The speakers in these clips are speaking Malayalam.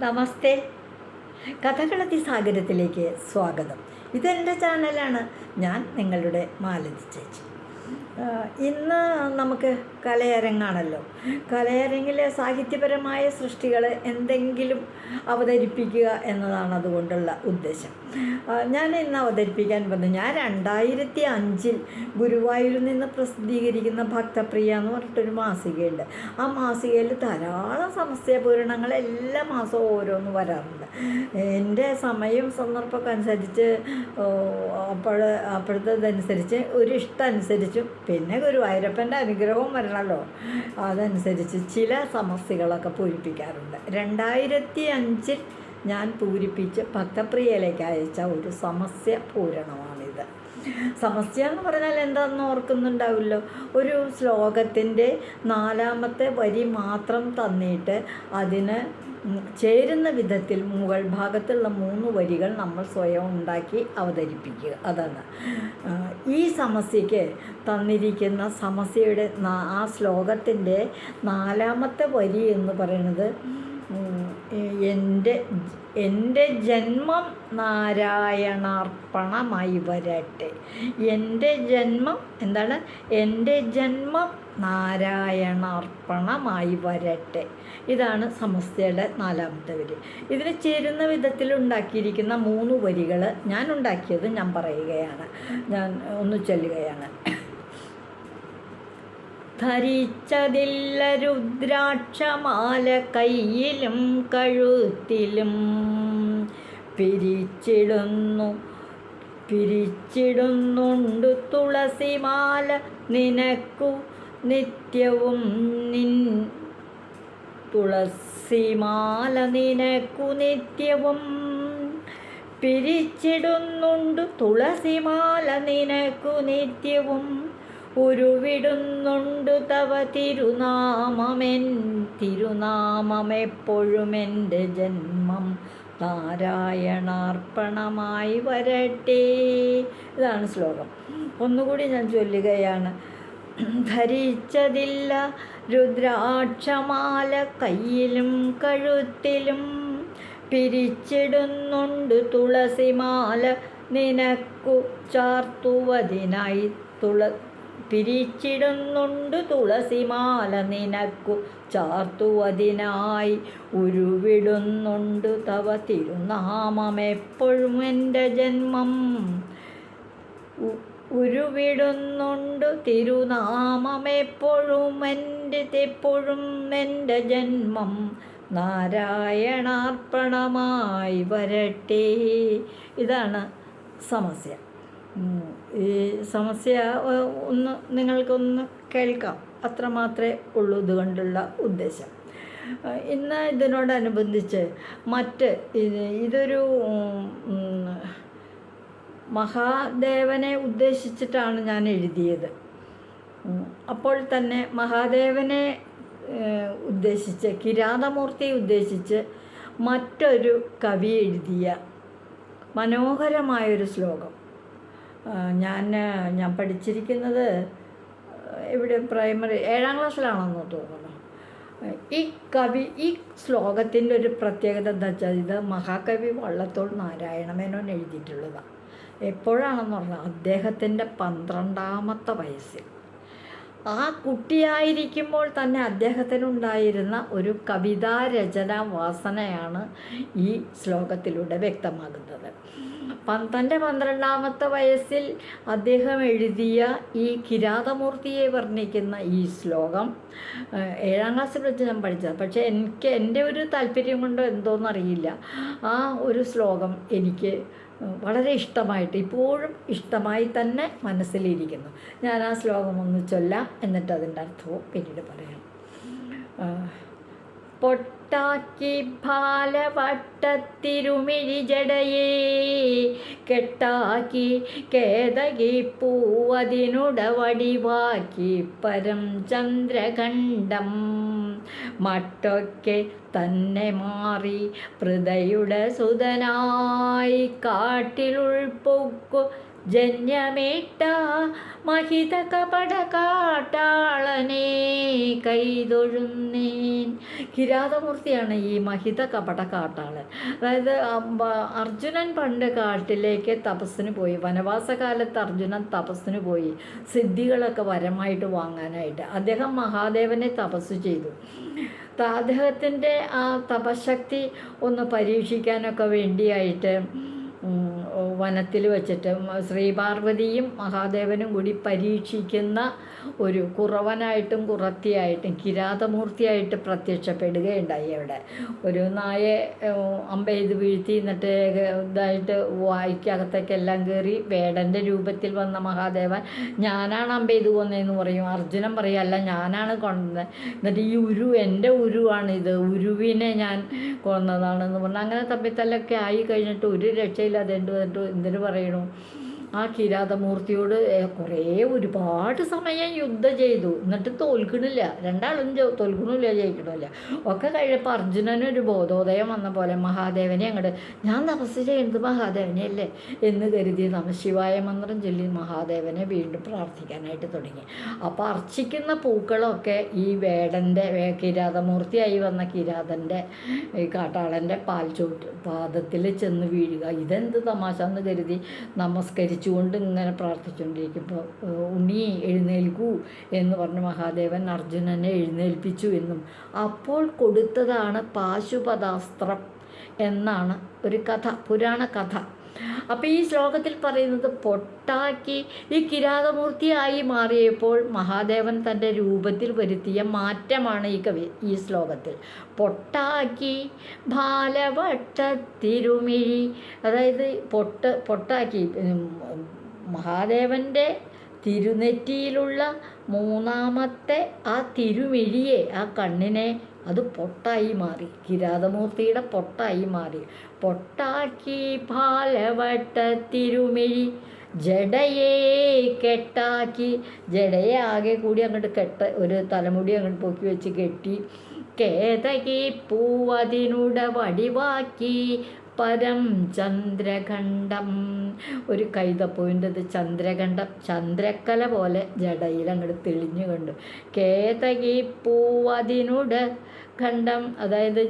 നമസ്തേ. കഥകളത്തി സാഗരത്തിലേക്ക് സ്വാഗതം. ഇതെന്റെ ചാനലാണ് ഞാൻ നിങ്ങളുടെ മാലതി ചേച്ചി. ഇന്ന് നമുക്ക് കലയരങ്ങാണല്ലോ. കലയരങ്ങിൽ സാഹിത്യപരമായ സൃഷ്ടികൾ എന്തെങ്കിലും അവതരിപ്പിക്കുക എന്നതാണ് അതുകൊണ്ടുള്ള ഉദ്ദേശം. ഞാൻ ഇന്ന് അവതരിപ്പിക്കാൻ വന്നു. ഞാൻ രണ്ടായിരത്തി അഞ്ചിൽ ഗുരുവായൂരിൽ നിന്ന് പ്രസിദ്ധീകരിക്കുന്ന ഭക്തപ്രിയ എന്ന് പറഞ്ഞിട്ടൊരു മാസികയുണ്ട്. ആ മാസികയിൽ ധാരാളം സമസ്യപൂരണങ്ങൾ എല്ലാ മാസവും ഓരോന്ന് വരാറുണ്ട്. എന്റെ സമയം സന്ദർഭമൊക്കെ അനുസരിച്ച് അപ്പോൾ അപ്പോഴത്തേതനുസരിച്ച് ഒരു ഇഷ്ടം അനുസരിച്ചും പിന്നെ ഗുരുവായൂരപ്പന്റെ അനുഗ്രഹവും വരണമല്ലോ അതനുസരിച്ച് ചില സമസ്യകളൊക്കെ പൂരിപ്പിക്കാറുണ്ട്. രണ്ടായിരത്തി അഞ്ചിൽ ഞാൻ പൂരിപ്പിച്ച് ഭക്തപ്രിയയിലേക്ക് അയച്ച ഒരു സമസ്യ പൂരണമാണിത് സമസ്യ എന്ന് പറഞ്ഞാൽ എന്താണെന്ന് ഓർക്കുന്നുണ്ടാവില്ലോ ഒരു ശ്ലോകത്തിന്റെ നാലാമത്തെ വരി മാത്രം തന്നിട്ട് അതിന് ചേരുന്ന വിധത്തിൽ മുകൾ ഭാഗത്തുള്ള മൂന്ന് വരികൾ നമ്മൾ സ്വയം ഉണ്ടാക്കി അവതരിപ്പിക്കുക. അതാണ്. ഈ സമസ്യയ്ക്ക് തന്നിരിക്കുന്ന സമസ്യയുടെ ആ ശ്ലോകത്തിന്റെ നാലാമത്തെ വരി എന്ന് പറയുന്നത് എന്റെ എന്റെ ജന്മം നാരായണാർപ്പണമായി വരട്ടെ. എന്റെ ജന്മം എന്താണ്? എന്റെ ജന്മം നാരായണാർപ്പണമായി വരട്ടെ. ഇതാണ് സമസ്തയുടെ നാലാമത്തെ വരി. ഇതിന് ചേരുന്ന വിധത്തിൽ ഉണ്ടാക്കിയിരിക്കുന്ന മൂന്ന് വരികൾ ഞാൻ ഉണ്ടാക്കിയത് ഞാൻ പറയുകയാണ്. ഞാൻ ഒന്ന് ചൊല്ലുകയാണ്. ധരിച്ചതില്ല രുദ്രാക്ഷമാല കയ്യിലും കഴുത്തിലും. പിരിച്ചിടുന്നു പിരിച്ചിടുന്നുണ്ട് തുളസിമാല. നിനക്കു നിത്യവും നിൻ തുളസിമാല നിനക്കു നിത്യവും. പിരിച്ചിടുന്നുണ്ട് തുളസിമാല നിനക്കു നിത്യവും. ഉരുവിടുന്നുണ്ട് തവ തിരുനാമമെൻ തിരുനാമമെപ്പോഴുമെന്റെ ജന്മം നാരായണാർപ്പണമായി വരട്ടെ. ഇതാണ് ശ്ലോകം. ഒന്നുകൂടി ഞാൻ ചൊല്ലുകയാണ്. ധരിച്ചതില്ല രുദ്രാക്ഷമാല കയ്യിലും കഴുത്തിലും പിരിച്ചിടുന്നുണ്ട് തുളസിമാല നിനക്കു ചാർത്തുവതിനായി തുള പിരിച്ചിടുന്നുണ്ട് തുളസിമാല നിനക്കു. ചാർത്തുവതിനായി ഉരുവിടുന്നുണ്ട് തവ. തിരുനാമമെപ്പോഴും എന്റെ ജന്മം. ഉരുവിടുന്നുണ്ട് തിരുനാമമെപ്പോഴും എന്റെ എപ്പോഴും എന്റെ ജന്മം. നാരായണാർപ്പണമായി വരട്ടെ. ഇതാണ് സമസ്യ. ഈ സമസ്യ ഒന്ന് നിങ്ങൾക്കൊന്ന് കേൾക്കാം. അത്രമാത്രമേ ഉള്ളൂ ഇതുകൊണ്ടുള്ള ഉദ്ദേശം. ഇന്ന് ഇതിനോടനുബന്ധിച്ച് മറ്റ് ഇതൊരു മഹാദേവനെ ഉദ്ദേശിച്ചിട്ടാണ് ഞാൻ എഴുതിയത്. അപ്പോൾ തന്നെ മഹാദേവനെ ഉദ്ദേശിച്ച് കിരാതമൂർത്തി ഉദ്ദേശിച്ച് മറ്റൊരു കവി എഴുതിയ മനോഹരമായൊരു ശ്ലോകം. ഞാൻ ഞാൻ പഠിച്ചിരിക്കുന്നത് ഇവിടെ പ്രൈമറി ഏഴാം ക്ലാസ്സിലാണെന്ന് തോന്നുന്നു. ഈ കവി ഈ ശ്ലോകത്തിന്റെ ഒരു പ്രത്യേകത എന്താ വെച്ചാൽ ഇത് മഹാകവി വള്ളത്തോൾ നാരായണമേനോൻ എഴുതിയിട്ടുള്ളതാണ്. എപ്പോഴാണെന്ന് പറഞ്ഞാൽ അദ്ദേഹത്തിന്റെ പന്ത്രണ്ടാമത്തെ വയസ്സിൽ. ആ കുട്ടിയായിരിക്കുമ്പോൾ തന്നെ അദ്ദേഹത്തിനുണ്ടായിരുന്ന ഒരു കവിതാ രചന വാസനയാണ് ഈ ശ്ലോകത്തിലൂടെ വ്യക്തമാകുന്നത്. തന്റെ പന്ത്രണ്ടാമത്തെ വയസ്സിൽ അദ്ദേഹം എഴുതിയ ഈ കിരാതമൂർത്തിയെ വർണിക്കുന്ന ഈ ശ്ലോകം ഏഴാം ക്ലാസ്സിൽ വെച്ച് ഞാൻ പഠിച്ചത് പക്ഷേ എനിക്ക് എന്റെ ഒരു താല്പര്യം കൊണ്ടോ എന്തോന്നറിയില്ല. ആ ഒരു ശ്ലോകം എനിക്ക് വളരെ ഇഷ്ടമായിട്ട് ഇപ്പോഴും ഇഷ്ടമായി തന്നെ മനസ്സിലിരിക്കുന്നു. ഞാൻ ആ ശ്ലോകം ഒന്ന് ചൊല്ലാം എന്നിട്ട് അതിന്റെ അർത്ഥവും പിന്നീട് പറയാം. ആ, പൊട്ടാക്കി ഭാലവട്ടത്തിരുമിഴി ജടയേ. കെട്ടാക്കി കേതകി പൂവതിനുടവടിവാക്കി പരം ചന്ദ്രഖണ്ഡം. മട്ടൊക്കെ തന്നെ മാറി പൃഥയുടെ സുതനായി കാട്ടിലുൾപ്പൊക്കു ജന്യമേട്ട മഹിത കപട കാട്ടാളനെ കൈതൊഴുന്നേൻ. കിരാതമൂർത്തിയാണ് ഈ മഹിത കപട കാട്ടാളൻ അതായത് അർജുനൻ പണ്ട് കാട്ടിലേക്ക് തപസ്സിന് പോയി. വനവാസകാലത്ത് അർജുനൻ തപസ്സിന് പോയി. സിദ്ധികളൊക്കെ വരമായിട്ട് വാങ്ങാനായിട്ട്. അദ്ദേഹം മഹാദേവനെ തപസ് ചെയ്തു. അദ്ദേഹത്തിന്റെ ആ തപശക്തി ഒന്ന് പരീക്ഷിക്കാനൊക്കെ വേണ്ടിയായിട്ട് വനത്തിൽ വെച്ചിട്ട് ശ്രീപാർവതിയും മഹാദേവനും കൂടി പരീക്ഷിക്കുന്ന ഒരു കുറവനായിട്ടും കുറത്തിയായിട്ടും കിരാതമൂർത്തിയായിട്ട് പ്രത്യക്ഷപ്പെടുകയുണ്ടായി അവിടെ. ഒരു നായെ അമ്പെയ്ത് വീഴ്ത്തി എന്നിട്ട് ഇതായിട്ട് വായിക്കകത്തേക്കെല്ലാം കയറി വേടന്റെ രൂപത്തിൽ വന്ന മഹാദേവൻ ഞാനാണ് അമ്പെയ്ത് കൊന്നതെന്ന് പറയും. അർജുനൻ പറയും അല്ല ഞാനാണ് കൊണ്ടത് എന്നിട്ട് ഈ ഉരു എന്റെ ഉരുവാണ് ഇത്. ഉരുവിനെ ഞാൻ കൊന്നതാണെന്ന് പറഞ്ഞു അങ്ങനെ തമ്മിത്തല്ലൊക്കെ ആയി കഴിഞ്ഞിട്ട് ഒരു രക്ഷയില്ലാതെ എന്നിട്ട് എന്തിനു പറയണു? ആ കിരാതമൂർത്തിയോട് കുറേ ഒരുപാട് സമയം യുദ്ധം ചെയ്തു. എന്നിട്ട് തോൽക്കണില്ല. രണ്ടാളും തോൽക്കണില്ല ജയിക്കണില്ല. ഒക്കെ കഴിഞ്ഞപ്പോൾ അർജുനനൊരു ബോധോദയം വന്ന പോലെ മഹാദേവനെ അങ്ങോട്ട് ഞാൻ തപസ് ചെയ്യുന്നത് മഹാദേവനെയല്ലേ? എന്ന് കരുതി നമശിവായ മന്ത്രം ചൊല്ലി മഹാദേവനെ വീണ്ടും പ്രാർത്ഥിക്കാനായിട്ട് തുടങ്ങി. അപ്പോൾ അർച്ചിക്കുന്ന പൂക്കളൊക്കെ ഈ വേടന്റെ കിരാതമൂർത്തിയായി വന്ന കിരാതന്റെ ഈ കാട്ടാളന്റെ പാൽ ചോട്ട് പാദത്തിൽ ചെന്ന് വീഴുക. ഇതെന്ത് തമാശ എന്ന് കരുതി നമസ്കരിച്ചുകൊണ്ട് ഇങ്ങനെ പ്രാർത്ഥിച്ചുകൊണ്ടിരിക്കുമ്പോൾ ഉണ്ണി എഴുന്നേൽക്കൂ എന്ന് പറഞ്ഞ് മഹാദേവൻ അർജുനനെ എഴുന്നേൽപ്പിച്ചു എന്നും. അപ്പോൾ കൊടുത്തതാണ് പാശുപതാസ്ത്രം എന്നാണ് ഒരു കഥ പുരാണ കഥ. അപ്പോൾ ഈ ശ്ലോകത്തിൽ പറയുന്നത് പൊട്ടാക്കി ഈ കിരാതമൂർത്തിയായി മാറിയപ്പോൾ മഹാദേവൻ തന്റെ രൂപത്തിൽ വരുത്തിയ മാറ്റമാണ് ഈ കവി ഈ ശ്ലോകത്തിൽ. പൊട്ടാക്കി ബാലവട്ട തിരുമിഴി അതായത് പൊട്ട് പൊട്ടാക്കി മഹാദേവന്റെ തിരുനെറ്റിയിലുള്ള മൂന്നാമത്തെ ആ തിരുമിഴിയെ ആ കണ്ണിനെ അത് പൊട്ടായി മാറി. കിരാതമൂർത്തിയുടെ പൊട്ടായി മാറി. പൊട്ടാക്കി ബാലവട്ട തിരുമിഴി ജടയെ കെട്ടാക്കി. ജടയെ ആകെ കൂടി അങ്ങോട്ട് കെട്ട ഒരു തലമുടി അങ്ങോട്ട് പൊക്കി വെച്ച് കെട്ടി. കേതകി പൂവതിനുട വടിവാക്കി. പരം ചന്ദ്രഖണ്ഡം. ഒരു കൈത ഇത് ചന്ദ്രഖണ്ഡം. ചന്ദ്രക്കല പോലെ ജടയിൽ അങ്ങോട്ട് തെളിഞ്ഞു കണ്ടു. കേതകി പൂവതിനുട ഖണ്ഡം അതായത്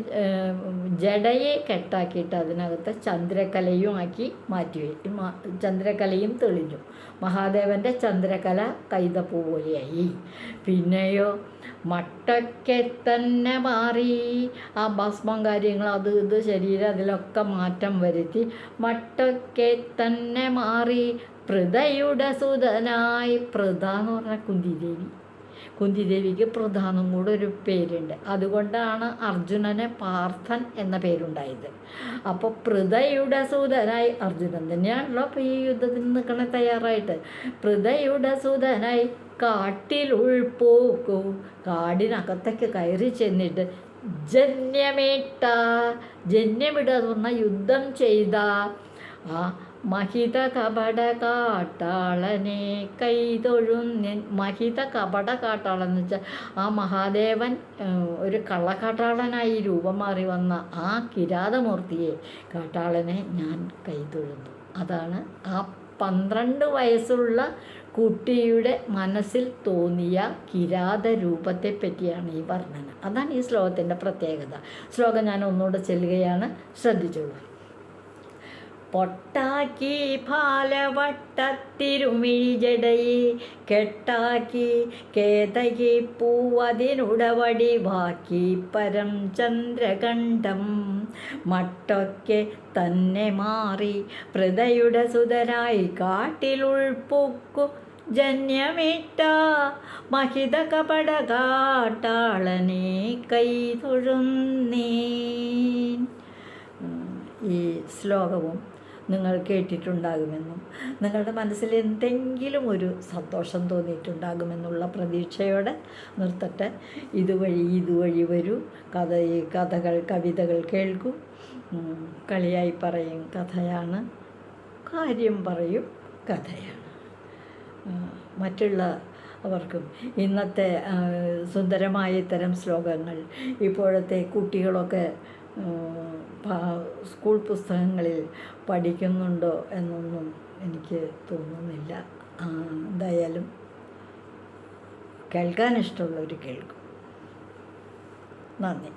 ജഡയെ കെട്ടാക്കിയിട്ട് അതിനകത്ത് ചന്ദ്രകലയും ആക്കി മാറ്റി ചന്ദ്രകലയും തെളിഞ്ഞു. മഹാദേവന്റെ ചന്ദ്രകല കൈതപ്പൂ പോലെയായി. പിന്നെയോ മട്ടൊക്കെ തന്നെ മാറി. ആ ഭസ്മം കാര്യങ്ങൾ അത് ഇത് ശരീരം അതിലൊക്കെ മാറ്റം വരുത്തി മട്ടൊക്കെ തന്നെ മാറി. പൃഥയുടെ സുതനായി പൃഥ എന്ന് പറഞ്ഞ കുന്തിദേവി. കുന്തിദേവിക്ക് പ്രധാനം കൂടെ ഒരു പേരുണ്ട്. അതുകൊണ്ടാണ് അർജുനന് പാർത്ഥൻ എന്ന പേരുണ്ടായത്. അപ്പോൾ പൃഥയുടെ സൂതനായി അർജുനൻ തന്നെയാണല്ലോ അപ്പോൾ ഈ യുദ്ധത്തിന് നിൽക്കണ തയ്യാറായിട്ട്. പൃഥയുടെ സൂതനായി കാട്ടിൽ ഉൾപ്പോക്കു കാടിനകത്തേക്ക് കയറി ചെന്നിട്ട് ജന്യമേട്ട ജന്യമിട എന്ന് പറഞ്ഞാൽ യുദ്ധം ചെയ്ത ആ മഹിത കപട കാട്ടാളനെ കൈതൊഴുന്ന മഹിത കപട കാട്ടാളൻ എന്ന് വെച്ചാൽ ആ മഹാദേവൻ ഒരു കള്ളക്കാട്ടാളനായി രൂപം മാറി വന്ന ആ കിരാതമൂർത്തിയെ കാട്ടാളനെ ഞാൻ കൈതൊഴുന്നു. അതാണ് ആ പന്ത്രണ്ട് വയസ്സുള്ള കുട്ടിയുടെ മനസ്സിൽ തോന്നിയ കിരാത രൂപത്തെ പറ്റിയാണ് ഈ വർണന. അതാണ് ഈ ശ്ലോകത്തിന്റെ പ്രത്യേകത. ശ്ലോകം ഞാൻ ഒന്നുകൂടെ ചെല്ലുകയാണ്. ശ്രദ്ധിച്ചോളൂ. പൊട്ടാക്കി ഫാലവട്ടത്തിരുമിഴി ജടയെ കെട്ടാക്കി കേതകി പൂവതിനുടവടി വാക്കി. പരം ചന്ദ്രകണ്ഠം മട്ടൊക്കെ തന്നെ മാറി. പ്രതയുടെ സുതരായി കാട്ടിലുൾപ്പൊക്കു ജന്യമിട്ട മഹിത കപട കാട്ടാളനെ കൈ തൊഴുന്നേ ഈ ശ്ലോകവും നിങ്ങൾ കേട്ടിട്ടുണ്ടാകുമെന്നും നിങ്ങളുടെ മനസ്സിൽ എന്തെങ്കിലും ഒരു സന്തോഷം തോന്നിയിട്ടുണ്ടാകുമെന്നുള്ള പ്രതീക്ഷയോടെ നിർത്തട്ടെ. ഇതുവഴി ഇതുവഴി വരൂ. കഥ കഥകൾ കവിതകൾ കേൾക്കും. കളിയായി പറയും. കഥയാണ്. കാര്യം പറയും. കഥയാണ്. മറ്റുള്ള അവർക്കും ഇന്നത്തെ സുന്ദരമായ ഇത്തരം ശ്ലോകങ്ങൾ ഇപ്പോഴത്തെ കുട്ടികളൊക്കെ സ്കൂൾ പുസ്തകങ്ങളിൽ പഠിക്കുന്നുണ്ടോ എന്നൊന്നും എനിക്ക് തോന്നുന്നില്ല. എന്തായാലും കേൾക്കാൻ ഇഷ്ടമുള്ളവർ കേൾക്കും. നന്ദി.